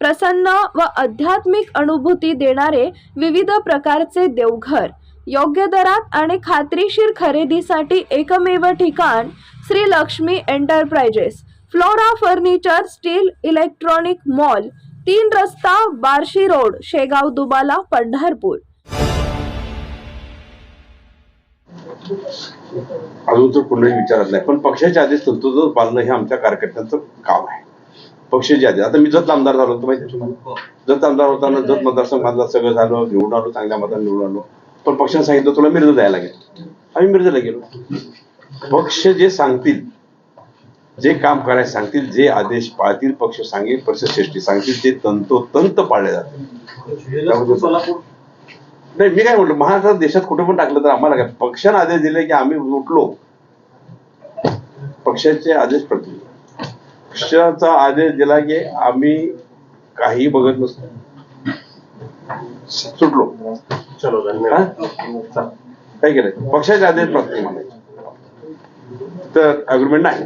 प्रसन्न व आध्यात्मिक अनुभूती देणारे विविध प्रकारचे देवघर. योग्य दरात आणि खात्रीशीर खरेदीसाठी एकमेव ठिकाण Shri Laxmi enterprises. Flora furniture steel electronic mall तीन रस्ता बार्शी रोड शेगाव दुबाला पंढरपूर. अजून तर कुठलाही विचारत नाही. पण पक्षाच्या आदेश तंतोतंत पालणं हे आमच्या कार्यकर्त्यांचं काम आहे. पक्षाचे आदेश आता मी जत आमदार झालो होतो माहिती तुम्हाला? जत आमदार होताना जत मतदारसंघातलं सगळं झालं निवडून आलो चांगल्या मताने निवडून आलो. पण पक्षाने सांगितलं तुला मिरज जायला लागेल. आम्ही मिरजेला गेलो. पक्ष जे सांगतील जे काम करायला सांगतील जे आदेश पाळतील पक्ष सांगेल पक्ष श्रेष्ठी सांगतील ते तंतोतंत पाळले जातील. त्यामध्ये नाही मी काय म्हटलं महाराष्ट्रात देशात कुठे पण टाकलं तर आम्हाला काय? पक्षाने आदेश दिले की आम्ही उठलो. पक्षाचे आदेश पडतील. पक्षाचा आदेश दिला की आम्ही काही बघत नसतो सुटलो. चलो? धन्यवाद. काय केलं पक्षाचे आदेश प्रत्येक म्हणायचे तर अग्रीमेंट नाही